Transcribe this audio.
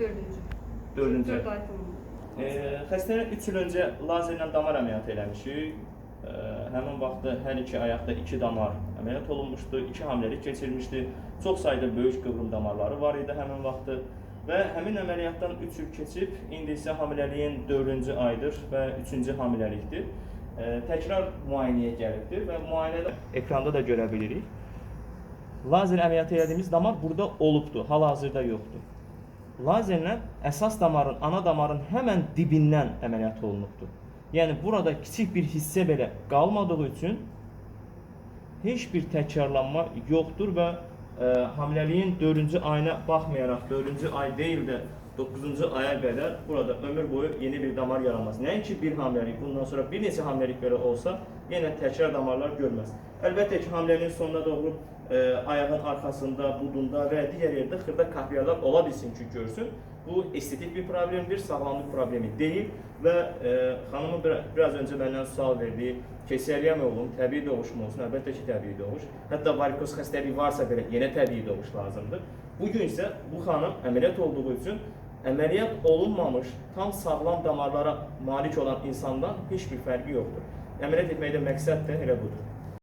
Dördüncü. Dördüncü. Dörd ay tamam. E, xəstəni 3 il öncə lazerlə damar əməliyyatı eləmişik. E, həmin vaxtda hər iki ayaqda iki damar əməliyyat olunmuşdu, iki hamiləlik keçirilmişdi. Çox sayda böyük qıvrım damarları var idi həmin vaxtı və həmin əməliyyatdan 3 il keçib indi isə hamiləliyin 4-cü aydır və 3-cü hamiləlikdir. E, təkrar müayinəyə gəlibdir və müayinədə ekranda da görə bilirik. Lazer əməliyyatı elədiyimiz damar burada olubdu, hal-hazırda yoxdur. Lazerlə əsas damarın, ana damarın həmən dibindən əməliyyat olunubdur. Yəni burada kiçik bir hissə belə qalmadığı üçün heç bir təkrarlanma yoxdur və e, hamiləliyin 4-cü ayına baxmayaraq 4-cü ay deyil də 9-cu aya qədər burada ömür boyu yeni bir damar yaranmaz. Nəinki bir hamiləlik, bundan sonra bir neçə hamiləlik belə olsa, yenə təkrar damarlar görməz. Əlbəttə ki, hamiləliyin sonuna doğru e, ayağın arxasında, budunda və digər yerdə xırda kapiyalar ola bilsin ki, görsün. Bu estetik bir problemdir, sağlamlıq problemi deyil və e, xanımın bir, biraz öncə məndən sual verdiyi keseriyəm olun, təbii doğuş mu olsun? Əlbəttə ki, təbii doğuş. Hətta varikoz xəstəliyi varsa belə yenə təbii doğuş lazımdır. Bu gün isə bu xanım əməliyyat olduğu üçün əməliyyat olunmamış, tam sağlam damarlara malik olan insandan heç bir fərqi yoxdur. Əməliyyat etməkdə məqsəd də elə budur.